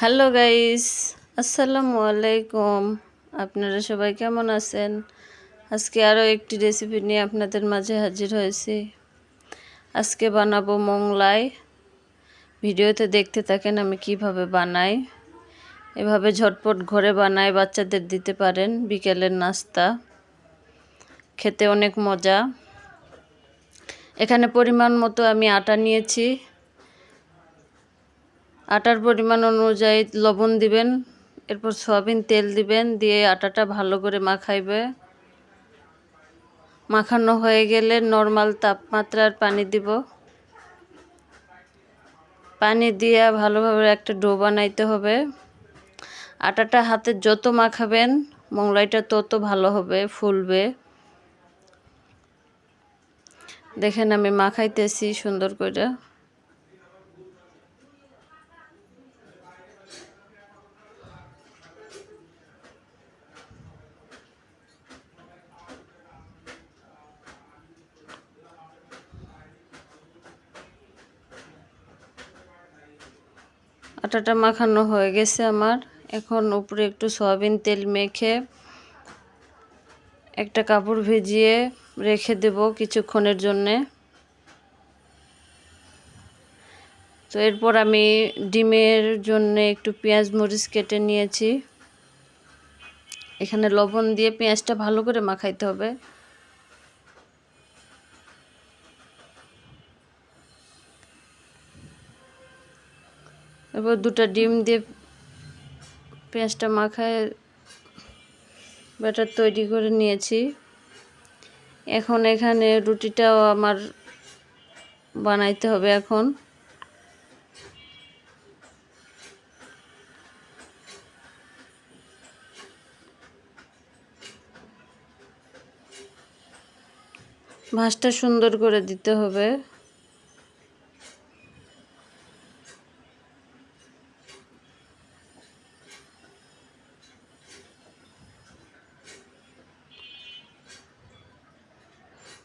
Hello guys আসসালামু আলাইকুম আপনারা সবাই কেমন আছেন? আজকে আরও একটি রেসিপি নিয়ে আপনাদের মাঝে হাজির হয়েছি। আজকে বানাবো মোংলাই। ভিডিওতে দেখতে থাকেন আমি কীভাবে বানাই। এভাবে ঝটপট ঘরে বানাই বাচ্চাদের দিতে পারেন বিকেলের নাস্তা। খেতে অনেক মজা। এখানে পরিমাণ মতো আমি আটা নিয়েছি। আটার পরিমাণ অনুযায়ী লবণ দিবেন, এরপর সয়াবিন তেল দিবেন, দিয়ে আটাটা ভালো করে মাখাইবে। মাখানো হয়ে গেলে নর্মাল তাপমাত্রার পানি দিব। পানি দিয়ে ভালোভাবে একটা ডো বানাইতে হবে। আটাটা হাতে যত মাখাবেন, মোংলাইটা তত ভালো হবে, ফুলবে। দেখেন আমি মাখাইতেছি সুন্দর করে। আটাটা মাখানো হয়ে গেছে আমার। এখন উপরে একটু সয়াবিন তেল মেখে একটা কাপড় ভিজিয়ে রেখে দেব কিছুক্ষণের জন্যে। তো এরপর আমি ডিমের জন্য একটু পেঁয়াজ মরিচ কেটে নিয়েছি। এখানে লবণ দিয়ে পেঁয়াজটা ভালো করে মাখাইতে হবে। এবার দুটো ডিম দিয়ে পেঁয়াজটা মাখায়, ব্যাটার তৈরি করে নিয়েছি। এখন এখানে রুটিটাও আমার বানাইতে হবে এখন। ভাঁজটা সুন্দর করে দিতে হবে।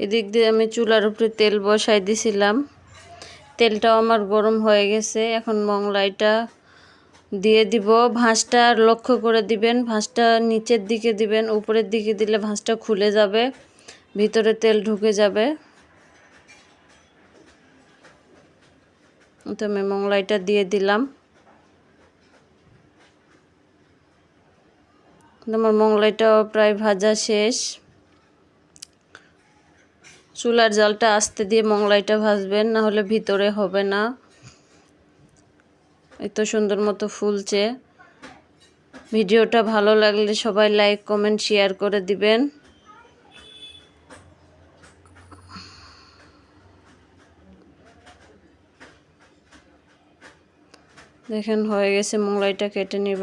এদিক দিয়ে আমি চুলার উপরে তেল বসাই দিছিলাম। তেলটাও আমার গরম হয়ে গেছে। এখন মংলাইটা দিয়ে দিব। ভাঁজটা লক্ষ্য করে দিবেন। ভাঁজটা নিচের দিকে দিবেন। উপরের দিকে দিলে ভাঁজটা খুলে যাবে। ভিতরে তেল ঢুকে যাবে। তো আমি মংলাইটা দিয়ে দিলাম। আমার মংলাইটাও প্রায় ভাজা শেষ। চুলার জালটা আস্তে দিয়ে মংলাইটা ভাজবেন না হলে ভিতরে হবে না। এত সুন্দর মতো ফুলছে। ভিডিওটা ভালো লাগলে সবাই লাইক, কমেন্ট, শেয়ার করে দিবেন। দেখেন হয়ে গেছে, মোংলাইটা কেটে নিব।